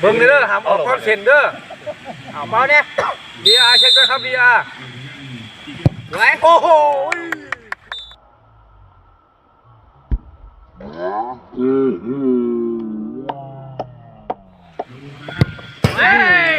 เบิ่งเด้อห้ามออกก้อนเซ็นเด้อเอาเบาเนี่ย VR เช็คด้วยครับ VR ไว้โอ้โหเฮ้ย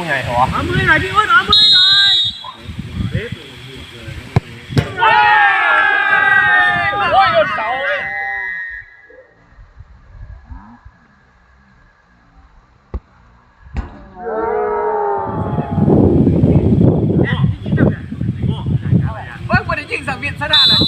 ตู้ใหญ่เหรอเอามือหน่อยพี่อ้วนเอามือหน่อย โอ้ยโดนเสาเลย เฮ้ยคนได้ยิงสังเวียนซะได้เลย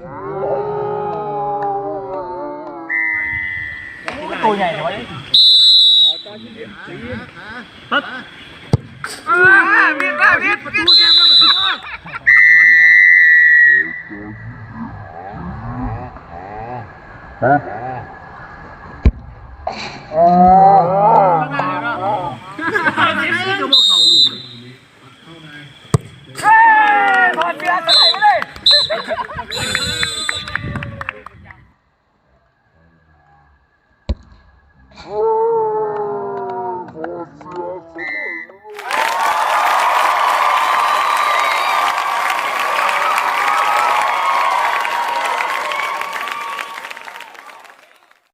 ตัวใหญ่เหรอปั๊บอ่ามีดมามีดมีดก็บอกเขาลูกเฮ้ยถอดเสื้อใส่ไปเลย Oh.